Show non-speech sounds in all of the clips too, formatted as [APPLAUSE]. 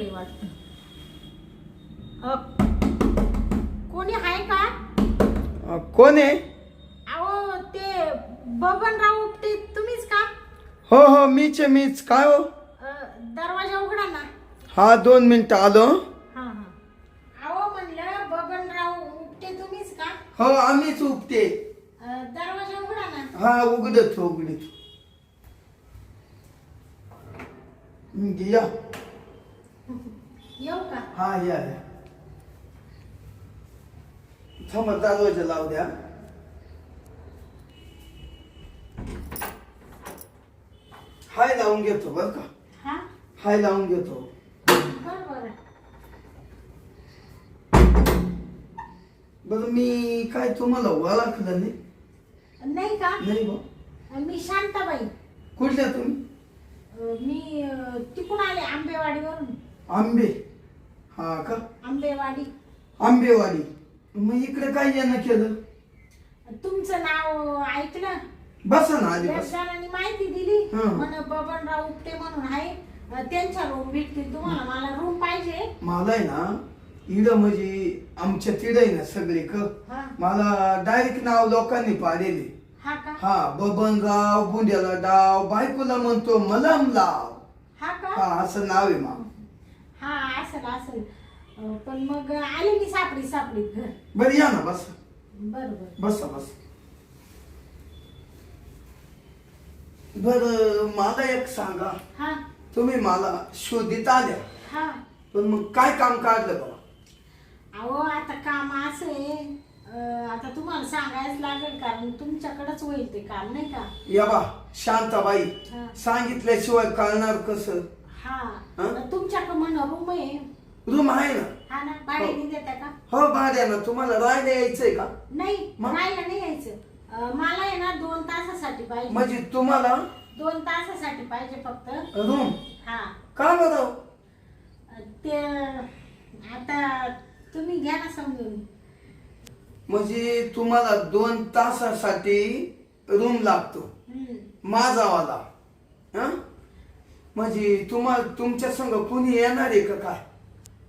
आहे वाटतं. कोणी आहे का? अ, कोण आहे? अहो ते बबनराव उपटे तुम्हीच का? हो हो मीच आहे मीच. काय हो? अ, दरवाजा उघडा ना. हा दोन मिनिटं आलो. हा हा. अहो म्हणलं बबनराव उपटे तुम्हीच का? हो आम्हीच उगते अ, दरवाजा उघडा ना. हा उघडत उघडत. या. का? हा या या. थांबा दरवाजा लावू द्या. हाय लावून घेतो बर का? हा? हाय लावून घेतो. बरं बरं. बरं मी काय तुम्हाला ओळखलं नाही? नाही का? नाही बा. मी शांताबाई. कुठल्या तुम्ही? अ, मी अ, तिकडून आले आंबेवाडीवरून. आंबे. हा का? आंबेवाडी. आंबेवाडी. मग इकडे काय येणं केलं? तुमचं नाव ऐकलं? बसा ना आधी बस. माहिती दिली. हं. बबनराव उपटे म्हणून आहे. अ, त्यांच्या रूम भेटतील तुम्हाला. मला रूम पाहिजे. मला आहे ना इड म्हणजे आमच्या तिड आहे ना सगळे क. हा. मला डायरेक्ट नाव लोकांनी पाडलेले हा का? हा बबनराव बुंड्याला डाव बायकोला म्हणतो मलम लाव हा का? हा असं नाव आहे मा हा असेल असेल. अ, पण मग आले मी सापडी सापडी घर. बरं या ना बस. बर बर बसा बस. बर मला एक सांगा. हा. तुम्ही मला शोधित आल्या. हा. पण मग काय काम काढलं बाबा अहो आता काम असं आहे. अ, आता तुम्हाला सांगायच लागेल कारण तुमच्याकडेच होईल ते काम नाही का? या बा शांताबाई. हा. सांगितल्याशिवाय कळणार कसं? हा. हा? तुमच्याकडे म्हण रूम आहे. रूम आहे ना? हा ना भाड्याने देता का? हो भाड्यानं तुम्हाला राहायला यायचंय का? नाही मग? राहायला नाही यायचं. मला आहे ना दोन तासासाठी पाहिजे. म्हणजे तुम्हाला? दोन तासासाठी पाहिजे फक्त. रूम? हा. का बरं? ते आता तुम्ही घ्या ना समजून. म्हणजे तुम्हाला दोन तासासाठी रूम लागतो. हम्म. माझावाला हा? म्हणजे तुम्हाला तुमच्या संग कुणी येणार आहे का काय?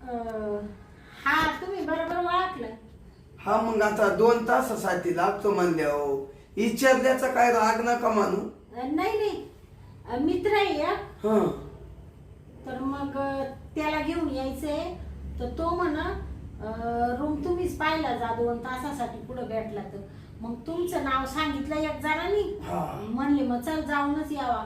अं, हा तुम्ही बरोबर ओळखलं. हा मग आता दोन तासासाठी लागतो म्हणल्यावर विचारल्याचा काय राग नका मानू. अं, नाही नाही. अं, मित्र आहे एक. हा. तर मग अं, त्याला घेऊन यायचंय. तर तो म्हण रूम तुम्हीच पाहिला जा दोन तासासाठी पुढे भेटला तर. मग तुमचं नाव सांगितलं एक जणांनी. हा. म्हणले मग चल जाऊनच यावा.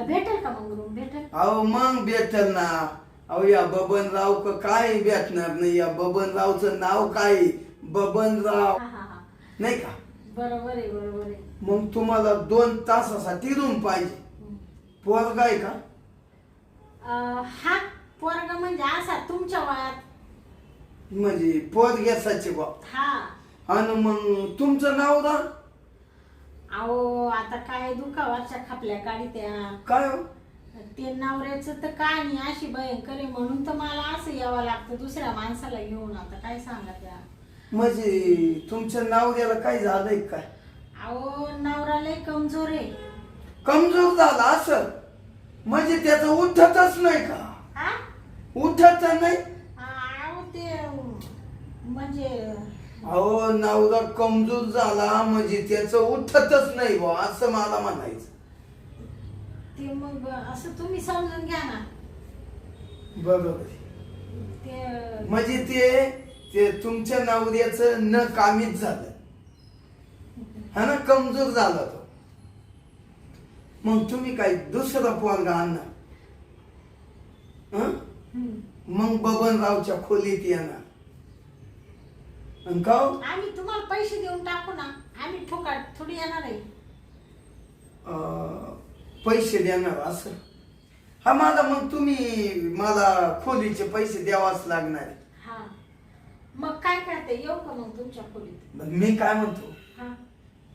भेटेल का मग रूम भेटेल? अहो मग भेटल ना. अहो या बबनराव क काय भेटणार नाही. या बबनरावचं नाव काय? बबनराव. हा हा हा. नाही का? बरोबर आहे बरोबर आहे. मग तुम्हाला दोन तासासाठी रूम पाहिजे. हम्म. पोरगा आहे का? अं, हा पोरगा म्हणजे असा तुमच्या वयात. म्हणजे बा हा. आणि मग तुमचं नाव दा? अहो आता काय दुखावरच्या खापल्या काढी त्या. काय हो? ते नवऱ्याचं तर कहाणी अशी भयंकर आहे म्हणून तर मला असं यावं लागतं दुसऱ्या माणसाला घेऊन. आता काय सांगा त्या. म्हणजे तुमच्या नाव द्यायला काय झालंय काय? अहो नवरा लय कमजोर आहे. कमजोर झाला असं? म्हणजे त्याचं उठतच नाही का? हा उठत नाही? अहो ते म्हणजे अहो नवरा कमजोर झाला म्हणजे त्याचं उठतच नाही बा असं मला म्हणायचं. ते मग असं तुम्ही समजून घ्या ना. बरोबर. ते म्हणजे ते ते तुमच्या नवऱ्याचं न कामीच झालं. हा ना कमजोर झाला तो. मग तुम्ही काय दुसरा पोरगा हं? हम्म. मग बबनरावच्या खोलीत येणार. आणि का हो? आम्ही तुम्हाला पैसे देऊन टाकू ना. आम्ही फुकाट थोडी येणार आहे. अं, पैसे देणार असं? हा मला मग तुम्ही मला खोलीचे पैसे द्यावाच लागणार आहे. हा. मग काय करते? येऊ का मग तुमच्या खोलीत? मग मी काय म्हणतो? हा.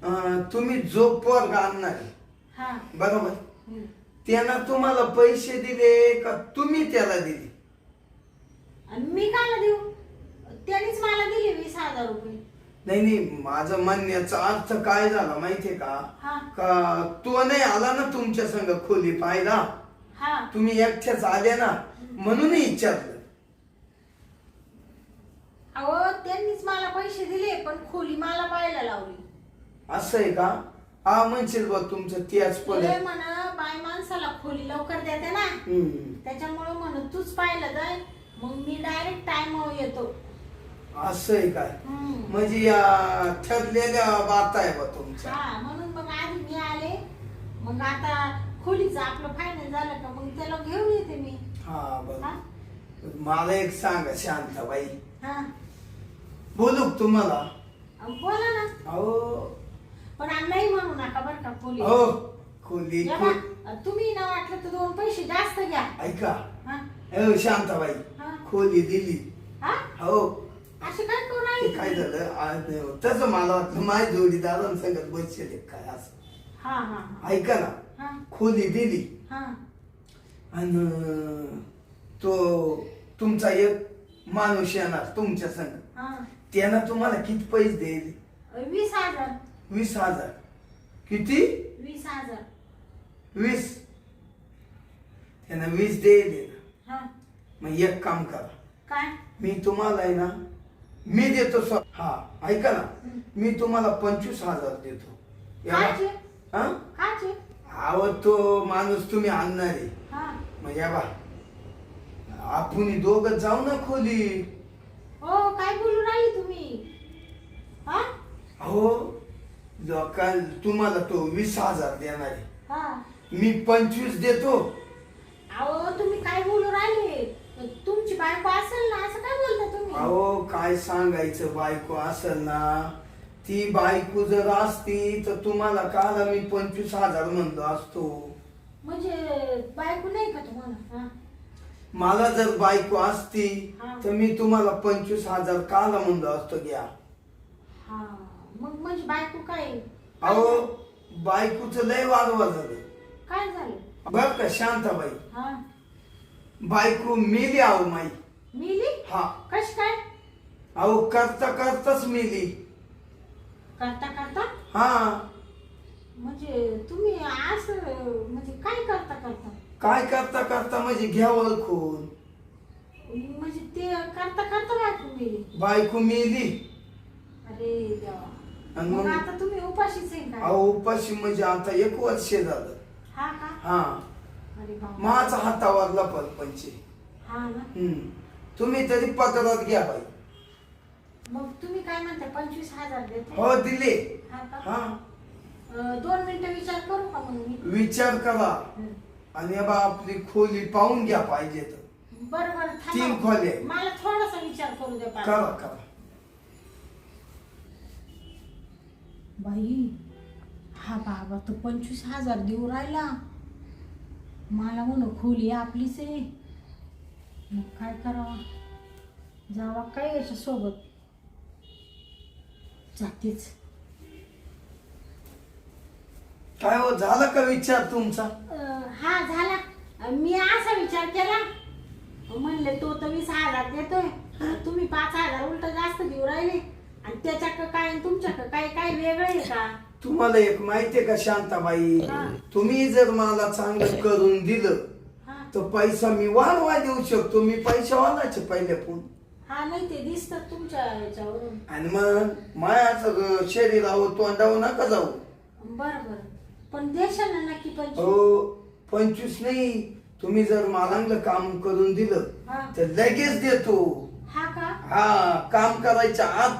अं, तुम्ही जो पोरगा आणणार आहे, हा. बरोबर? हम्म. त्यानं तुम्हाला पैसे दिले का तुम्ही त्याला दिले? आणि मी कायला देऊ? त्यांनीच मला दिले वीस हजार रुपये. नाही नाही माझं म्हणण्याचा अर्थ काय झाला माहितीये का? हा. का तो नाही आला ना तुमच्या संग खोली पाहिला हा. तुम्ही एकट्याच आले ना? म्हणून विचारलं. अहो त्यांनीच मला पैसे दिले पण खोली मला पाहायला लावली. असं आहे का? हा म्हणशील बघ तुमचं त्याच पण ते म्हण बाय माणसाला खोली लवकर देते ना. त्याच्यामुळे म्हणून तूच पाहिलं जाय मग मी डायरेक्ट टाइम येतो. असं आहे काय? हम्म. म्हणजे या ठरलेल्या बात आहे बा तुमच्या. हा म्हणून मग आधी मी आले. मग आता खोलीचं आपलं फायनल झालं का मग त्याला घेऊन येते मी. हा हा? मला एक सांगा शांताबाई. हा. बोलू का तुम्हाला? बोला ना. अहो. पण आम्ही नाही म्हणू नका बरं का खोली. हो खोली या तुम्ही ना वाटलं तर दोन पैसे जास्त घ्या. ऐका. हा. अहो शांताबाई. हा. खोली दिली. हा? हो. असे काय ते झालं? आज तसं मला वाटलं माझ्या जोडीदारांसंगत बसले काय असं. हा हा हा. ऐका ना हा. खोली दिली. हा. आणि तो तुमचा एक माणूस येणार तुमच्या संग. हा. त्यानं तुम्हाला किती पैसे देईल वीस हजार. वीस हजार. किती? वीस हजार. वीस. त्यानं वीस देईल हा. मग एक काम करा. काय? मी तुम्हाला आहे ना मी देतो स्व हा ऐका ना. मी तुम्हाला पंचवीस हजार देतो. याला- हा? अहो तो माणूस तुम्ही आणणार आहे. हा. मग या बा आपण दोघं जाऊ ना खोली. हो काय बोलू राहिले तुम्ही? हा? अहो लोकां तुम्हाला तो वीस हजार देणार आहे. हा. मी पंचवीस देतो अहो तुम्ही काय बोलू राहिले तुमची बायको असेल ना असं काय बोलता तुम्ही अहो काय सांगायचं बायको असेल ना ती बायको जर असती तर तुम्हाला काल मी पंचवीस हजार म्हणलो असतो. म्हणजे बायको नाही का तुम्हाला? हा. मला जर बायको असती हा. तर मी तुम्हाला पंचवीस हजार काल म्हणलो असतो घ्या. हा. मग म्हणजे बायको काय? अहो बायकोचं लय वागवा झालं. काय झालं? बर का शांताबाई. हा. बायको मेली आहो माई. मिली? हा. कश काय? अहो करता करताच मेली. करता करता? हा. म्हणजे तुम्ही असं म्हणजे काय करता करता? काय करता करता म्हणजे घ्या ओळखून. म्हणजे ते करता करता बायको मिली? बायको मेली. अरे देवा. आणि मग मग- आता तुम्ही उपाशीच आहे का? अहो उपाशी म्हणजे आता एक वर्ष झालं. हा का? हा. अरे बाबा माझा हातावरला परपंच हा ना? हम्म. तुम्ही तरी पत्रात घ्या बाई. मग तुम्ही काय म्हणता पंचवीस हजार देते? हो दिले. हा का? हा. अं, दोन मिनिटं विचार करू का मग मी? विचार करा. हं. आणि बा आपली खोली पाहून घ्या पाहिजे तर. बरं बरं तीन थांबा. खोल्या आहेत. मला थोडासा विचार करू द्या पाच. करा करा. बाई हा बाबा तर पंचवीस हजार देऊ राहिला. मला म्हणू खोली आपलीच आहे. मग काय करावं? जावा काय याच्या सोबत जातेच. काय हो झाला का विचार तुमचा? हा झाला. मी असा विचार केला. म्हणले तो तर वीस हजार देतोय. तुम्ही पाच हजार उलट जास्त देऊ राहिले. आणि त्याच्याक काय आणि तुमच्याक काय काय वेगळं आहे का? तुम्हाला एक माहितीये का शांताबाई? हा. तुम्ही जर मला चांगलं करून दिलं तर पैसा मी वाढवा देऊ शकतो मी पैसा वाढायचे पहिले पण हा नाही ते दिसत तुमच्या याच्यावरून. आणि मग मायाचं शरीर आहो तोंडावर नका जाऊ. बरं बरं. पण देशाल ना नक्की पंचवीस. हो पंचवीस नाही. तुम्ही जर मालांगलं काम करून दिलं तर लगेच देतो. हा का? हा काम करायच्या आत.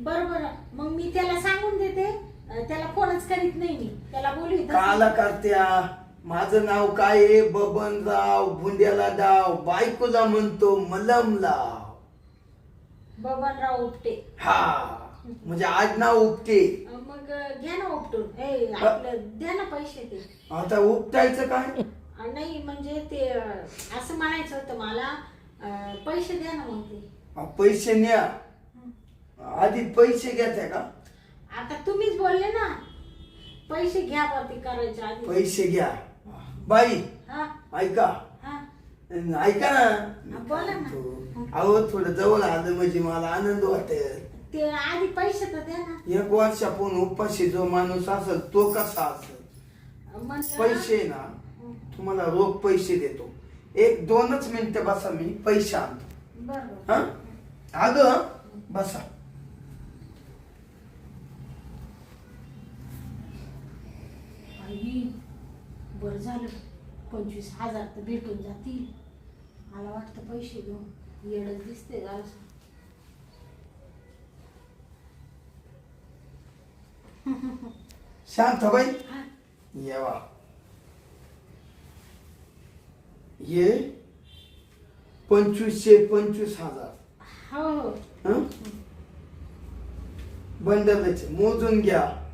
बरं बरं. मग मी त्याला सांगून देते. अं, त्याला फोनच करीत नाही मी. त्याला बोलू काला करत्या. माझं नाव काय आहे? बबनराव भुंड्याला डाव. बायकोला म्हणतो मलम लाव बबनराव उपटे. हा. म्हणजे आज नाव उपटे. मग घ्या ना उपटून. ए आपलं द्या ना पैसे ते. आता उपटायचं काय? अं, नाही म्हणजे ते अं, असं म्हणायचं होतं मला अं, पैसे द्या ना मग ते. अ, पैसे न्या. आधी पैसे घ्यायचे का? आता तुम्हीच बोलले ना. पैसे घ्या बा ते करायच्या आधी. पैसे घ्या. बाई हा. ऐका. हा. ऐका ना. बोला ना. अहो थोडं जवळ आलं म्हणजे मला आनंद वाटेल. ते आधी पैसे तर द्या ना. एक वर्षापून उपाशी जो माणूस असेल तो कसा असेल? म्हणलं पैसे ना. तुम्हाला रोख पैसे देतो. एक दोनच मिनिटं बसा मी. पैसे आणतो. बरं हा? हं? बसा आई बरं झालं. पंचवीस हजार तर भेटून जातील. मला वाटतं पैसे घेऊन येडच दिसते जरा शांताबाई? येवा ये पंचवीसशे पंचवीस हजार. हो. हो? हं? बंडलच मोजून घ्या.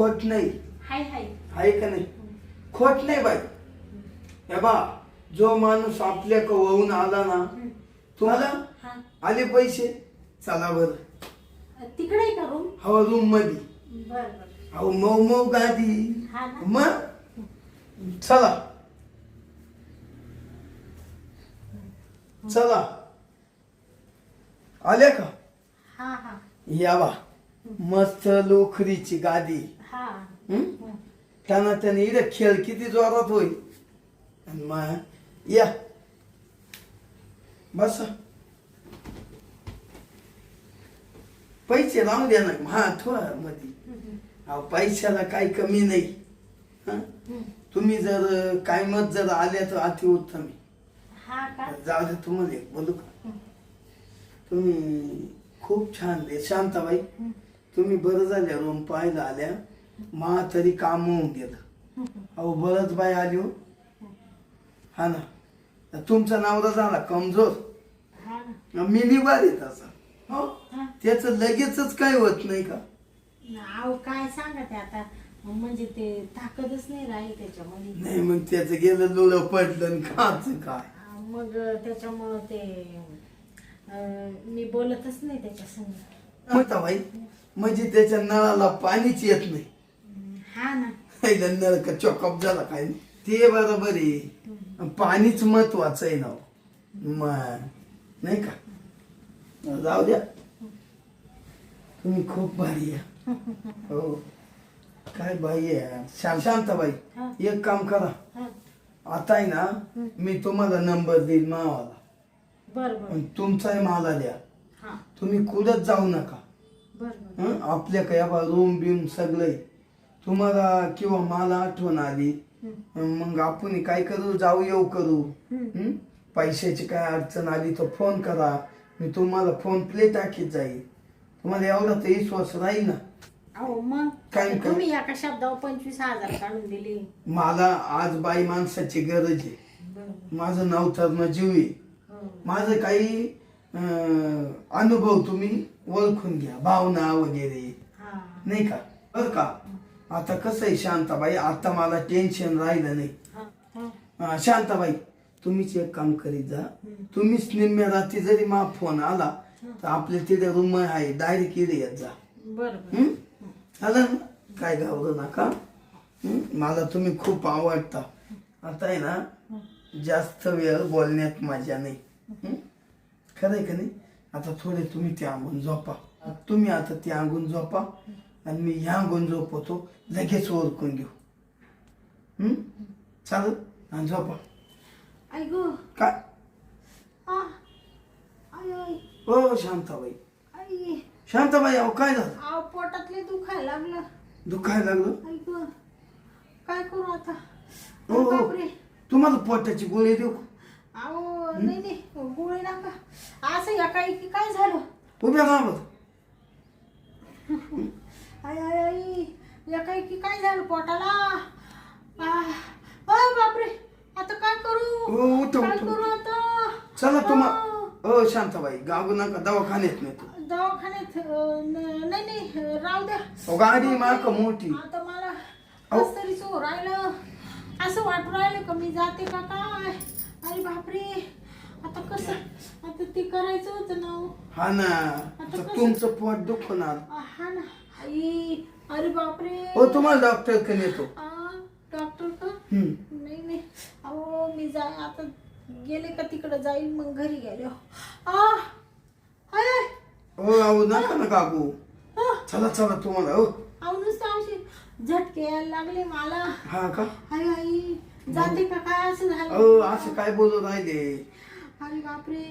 खोट नाही. हाय हाय. आहे का नाही? खोट नाही बाई. हे बा जो माणूस आपल्या वहून आला ना तुम्हाला हा. आले पैसे? चला बर. तिकडे का रूम हवा रूममध्ये बर बर. अहो मऊ मऊ गादी. हा मग चला. चला. आले का? हा हा. या बा. मस्त लोखरीची गादी. हा? त्यांना त्याने इकडे खेळ किती जोरात होईल. आणि मग या. बस. पैसे लावून द्या ना. हा थोडा मध्ये अहो पैशाला काही कमी नाही. हं? तुम्ही जर कायमत जर आल्या तर अति उत्तम आहे. हा का? जाऊ दे तुम्हाला एक बोलू का? तुम्ही खूप छान दे शांताबाई तुम्ही बरं झाल्या रूम पाहायला आल्या. मा तरी काम होऊन गेलं. अहो बरंच बाई आली हो. हा ना. तुमचा नवरा झाला कमजोर. हा मी निवार येत असा हो. त्याचं लगेचच काय होत नाही का? अहो काय सांगा ते आता? म्हणजे ते ताकदच नाही राहील त्याच्यामध्ये. नाही मग त्याचं गेलं लुळं पडलं काचं काय? मग त्याच्यामुळं ते अं, मी बोलतच नाही त्याच्या संग. म्हणता बाई म्हणजे त्याच्या नळाला पाणीच येत नाही. हा ना. का चॉकअप झाला काय? ते बरोबर आहे. पाणीच महत्वाचं आहे ना. मग नाही का? जाऊ द्या. तुम्ही खूप भारी आहे. [LAUGHS] हो. काय बाई आहे? शां- शांताबाई हा. एक काम करा. आता आहे ना मी तुम्हाला नंबर देईल मावाला. तुमचाही मला द्या. तुम्ही कुठंच जाऊ नका? आपल्या काय रूम बिम सगळे तुम्हाला किंवा मला आठवण आली मग आपण काय करू? जाऊ येऊ करू? पैशाची काय अडचण आली तर फोन करा. मी तुम्हाला फोन प्ले टाकीत जाईल. तुम्हाला एवढा तर विश्वास राहील ना? अहो मग काय- काय? तुम्ही एका शब्दावर पंचवीस हजार काढून दिले? मला आज बाई माणसाची गरज आहे. माझं नाव तर जीव आहे. हो. माझं काही अं, अनुभव तुम्ही ओळखून घ्या. भावना वगैरे. हा. नाही का? बर का? आता कसं आहे शांताबाई आता मला टेन्शन राहिलं नाही. हा हा. शांताबाई तुम्हीच एक काम करीत जा. तुम्हीच निम्म्या रात्री जरी मा फोन आला तर आपल्या तिथे रूम आहे डायरेक्ट इथे येत जा. बर हं? आलं ना? काय घाबरू नका. हं? मला तुम्ही खूप आवडता. आता आहे ना जास्त वेळ बोलण्यात मजा नाही. हं? खरं आहे का नाही? आता थोडे तुम्ही ते अंगून झोपा. तुम्ही आता ते अंगून झोपा. आणि मी ह्या अंगून झोपवतो लगेच ओळखून घेऊ? चालेल आणि झोपा. काय? हो शांताबाई. आई. शांताबाई अहो काय झालं? पोटातले दुखायला लागलं. दुखायला लागलं? काय करू आता? हो तुम्हाला पोटाची गोळी देऊ? अहो नाही नाही. गोळी नका. असं या काही काय झालं? उभ्या बरं. [LAUGHS] आई आई आई या काही की काय झालं पोटाला? आ, अ, बापरे आता काय करू? हो, उठा, काय उठा, करू आता? चला तुम्हा हो शांताबाई गागू नका दवाखान्यात नेतो. दवाखान्यात अ, न- नाही नाही राहू द्या. अहो, गाडी माक मोठी. आता मला अहो. कस तरी सो राहिलं. असं वाटू राहिलं का मी जाते का काय? अरे बापरे आता कसं? आता ते करायचं होतं ना हो. हा ना आता आता कसं? तुमचं पोट दुखणार. हा ना. आई। अरे बापरे हो तुम्हाला डॉक्टर नेतो का हम्म. नाही नाही। अहो मी जा आता गेले का तिकडं जाईल मग घरी गेले आ आय, आय, हो अहो नका ना आ, चला चला तुम्हाला हो अहो नुसतं असे झटके यायला लागले मला। हा का? आई आई जाते का काय असं झालं अहो असं काय राहिले अरे बापरे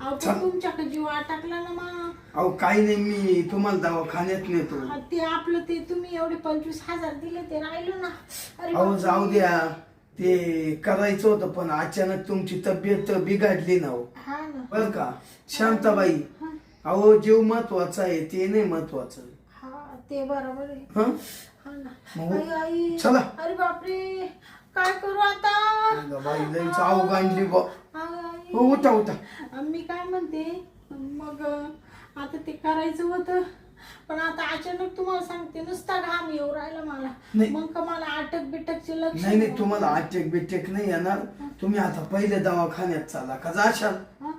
अहो चल. पण तुमच्याकडे जीव अटकला ना मा अहो काही नाही मी तुम्हाला दवाखान्यात नेतो ते आपलं ते तुम्ही एवढे पंचवीस हजार दिले ते राहिलो ना अरे अहो. जाऊ द्या ते करायचं होतं पण अचानक तुमची तब्येत बिघडली ना हो हा ना बर का शांताबाई हा. अहो जीव महत्त्वाचा आहे ते नाही महत्वाचं हा ते बरोबर आहे हं? हा ना मग? आई आई चला. अरे बापरे काय करू आता अगं बाई लईच अवघडली बा आई, आई. हो उठा उठा. मी काय म्हणते मग आता ते करायचं होतं. पण आता अचानक तुम्हाला सांगते नुसता घाम येऊ राहिला मला. नाही. मग का मला अटक बिटकचे लक्ष नाही नाही तुम्हाला अटॅक बिटेक नाही येणार. तुम्ही आता पहिले दवाखान्यात चाला का जाशाल? हा?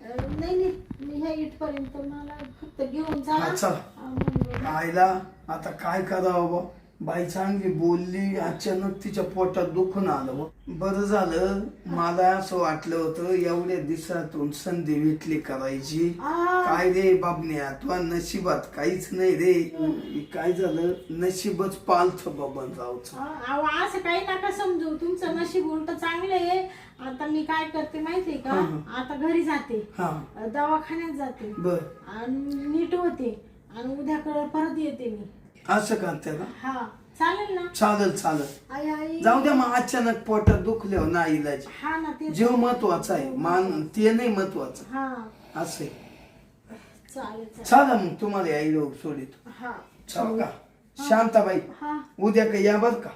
अं, नाही नाही मी ह्या इथपर्यंत मला फक्त घेऊन जा. हा, चला. मग- आईला आता काय करावं बा बाई चांगली बोलली अचानक तिच्या पोटात दुखून आलं. बरं झालं मला असं वाटलं होतं एवढ्या दिवसातून संधी भेटली करायची. काय रे बाबन्या तुझ्या नशिबात काहीच नाही रे. काय झालं? नशीबच पालथ बाबन रावचं. अहो, असं काही नका समजू. तुमचं नशीब उलट चांगलं आहे. आता मी काय करते माहितीये का? हं, आता घरी जाते. हा. दवाखान्यात जाते. बर. आणि नीट होते. आणि उद्याकडे परत येते मी. असं करते ना? हा चालेल ना? चालेल चालेल. आई आई. जाऊ द्या मग अचानक पोटात ना इलाज. हा ना ते जीव महत्त्वाचा आहे. मान ते नाही महत्वाचं. हा. असं आहे. चालेल चालेल. चला मग तुम्हाला यायला सोडित. हा. चल का? शांताबाई हा. उद्या का या बर का?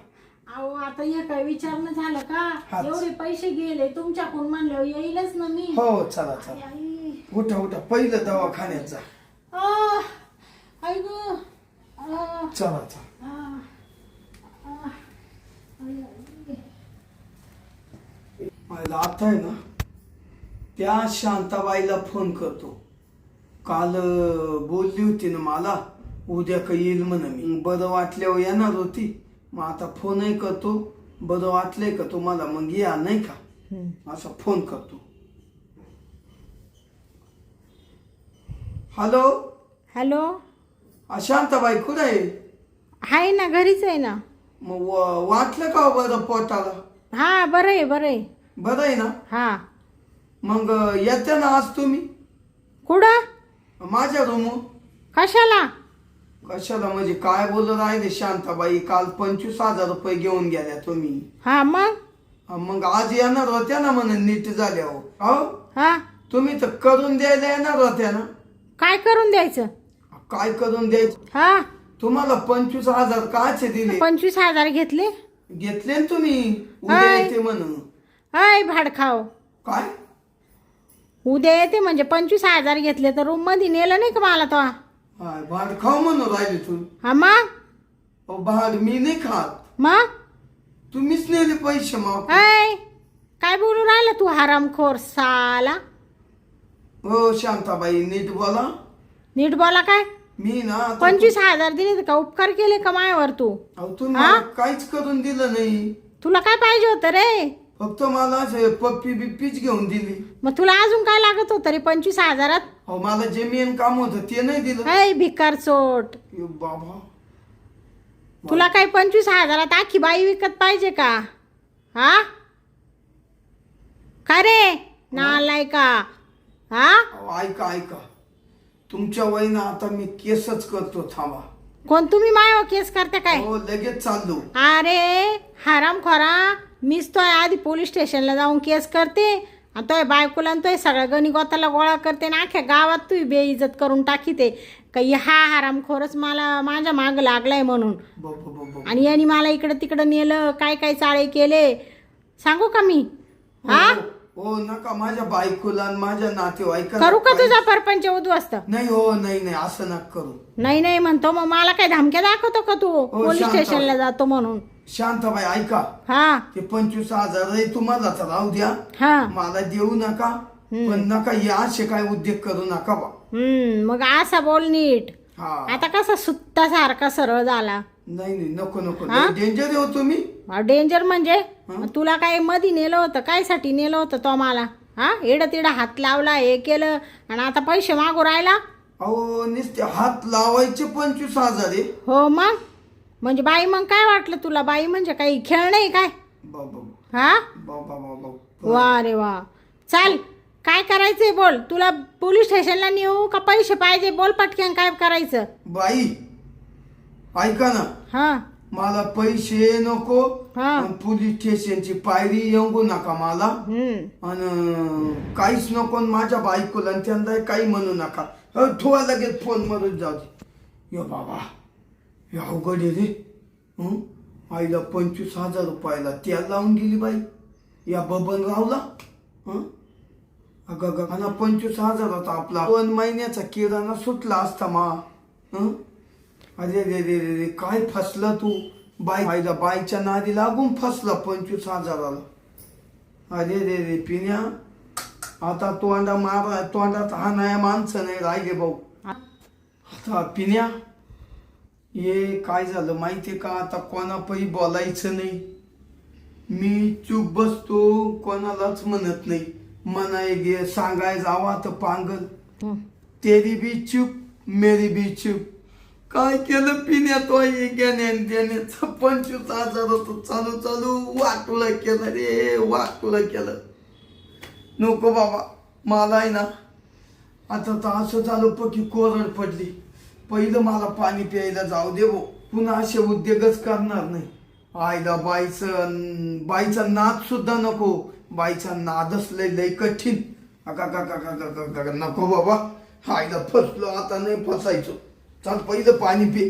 अहो आता हे काय विचारणं झालं का? हाच. एवढे पैसे गेले तुमच्याकडून म्हणल्यावर येईलच ना मी. हो चला चला. आई उठा उठा. पहिलं दवाखान्यात जा. आई गं. मला आता आहे ना त्या शांताबाईला फोन करतो. काल बोलली होती ना मला उद्या का येईल म्हण मी. बरं वाटल्यावर येणार होती. मग आता फोनही करतो. बरं वाटलंय का तुम्हाला? मग या नाही का? असा फोन करतो. हॅलो हॅलो आ, शांताबाई कुठे आहे? आहे ना घरीच आहे ना. मग व- वाटलं का हो बरं पोटाला? हा बरं आहे बरं आहे. बरं आहे ना? हा. मग अं, येते ना आज तुम्ही? कुठं? माझ्या रूमवर कशाला? कशाला म्हणजे काय बोलत राहिले शांताबाई? काल पंचवीस हजार रुपये घेऊन गेल्या तुम्ही. हा मग? मग आज येणार होत्या ना म्हणून नीट झाल्यावर. हो? हा. तुम्ही तर करून द्यायला येणार होत्या ना? काय करून द्यायचं? काय करून द्यायचं? हा? तुम्हाला पंचवीस हजार काचे दिले? पंचवीस हजार घेतले? घेतले ना तुम्ही? उद्या हाय. येते म्हणून. अय भाडखाव काय? उद्या येते म्हणजे पंचवीस हजार घेतले तर रूममध्ये नेलं नाही का मला तो? हाय भाड खाऊ म्हणून राहिले तुम्ही. हा मग अहो, भाड मी नाही खात. मग तुम्हीच नेले पैसे मग अय काय बोलू राहिला तू हरामखोर साला? हो शांताबाई नीट बोला. नीट बोला काय? मी ना आता- पंचवीस हजार दिले का उपकार केले का मायावर तू? अहो? मला काहीच करून दिलं नाही. तुला काय पाहिजे होतं रे? फक्त मला असं पप्पी बिप्पीच घेऊन दिली. मग तुला अजून काय लागत होतं रे पंचवीस हजारात? अहो मला जे मेन काम होतं ते नाही दिलं. भिकार चोट. यो बाबा. तुला काय पंचवीस हजारात आखी बाई विकत पाहिजे का? हा? काय रे? नालाय का हा? अहो, ऐका ऐका. तुमच्या वयनं आता मी केसच करतो थांबा. कोण? तुम्ही मायावर केस करता काय? हो लगेच चाललो. अरे हराम खोरा मीच तो आधी पोलीस स्टेशनला जाऊन केस करते. आणि तोय बायकोला आणि तोय सगळ्या गणिगोताला गोळा करते ना अख्ख्या गावात तू बेइज्जत करून टाकीते काही हा हरामखोरच मला माझ्या माग लागलाय म्हणून. आणि यांनी मला इकडं तिकडं नेलं काय काय चाळे केले. सांगू का मी? हा. हो, हो नका माझ्या बायकोला आणि माझ्या नातेवाईकाला करू का तुझा परपंच उद्ध्वस्त? नाही हो नाही नाही असं नका करू. नाही नाही म्हणतो मग मला काय धमक्या दाखवतो का तू? पोलीस शांत. स्टेशनला जातो म्हणून. शांताबाई ऐका. हा. ते पंचवीस हजार आहे तुम्हाला तर राहू द्या. हा. मला देऊ नका. पण नका या असे काय उद्योग करू नका बा. हम्म मग असा बोल नीट. हा. आता कसा सुत्ता सारखा सरळ झाला. नाही नाही नको नको. हा? डेंजर हो तुम्ही? डेंजर म्हणजे? मग तुला काय मधी नेलं होतं? काय साठी नेलं होतं तो मला? हा? एड तिडं हात लावला हे केलं आणि आता पैसे मागू राहिला? अहो नुसते हात लावायचे पंचवीस हजार आहे. हो मग? म्हणजे बाई मग काय वाटलं तुला? बाई म्हणजे काही खेळ नाही काय? बाबा हा? बाबा बाबा वा रे वा. चाल काय करायचंय बोल? तुला पोलीस स्टेशनला नेऊ का पैसे पाहिजे? बोल पटकन काय करायचं. बाई ऐका ना. हा. मला पैसे नको हा. अन पोलीस स्टेशनची पायरी येऊ नका मला. हम्म. आणि काहीच नको अन माझ्या बायकोला त्यांना काही म्हणू नका. अ, ठेवा लगेच फोन मरून जाऊ दे. यो बाबा हे अवघड आहे रे. हं? आईला पंचवीस हजार रुपयाला तेल लावून गेली बाई. या बबन रावला. हं? अगं अगं आणि पंचवीस हजाराचा आपला. दोन महिन्याचा किराणा सुटला असता मा. हं? अरे रे रे रे रे काय फसला तू? बाई आईला बाईच्या नादी लागून फसला पंचवीस हजाराला. अरे रे रे पिण्या आता तोंडा मारा तोंडात हा नाही माणसं नाही राहिले भाऊ. आता पिण्या हे काय झालं माहितीये का? आता कोणापही बोलायचं नाही. मी चूप बसतो कोणालाच म्हणत नाही. मनाय गे सांगाय जावा तर पांगल. तेरी बी चूप मेरी बी चूप. काय केलं पिण्यात वाई घेण्या देण्याचं पंचवीस चालू चालू. वाटुलं केलं रे वाटुलं केलं. नको बाबा मला आहे ना आता तर असं झालं पकी कोरड पडली. पहिलं मला पाणी प्यायला जाऊ दे भाऊ पुन्हा असे उद्योगच करणार नाही. आईला बाईचं बाईचा नाद सुद्धा नको. बाईचा नादच लय लय कठीण. अका का का का का का नको बाबा. आईला फसलो आता नाही फसायचो. चाल पहिलं पाणी पी.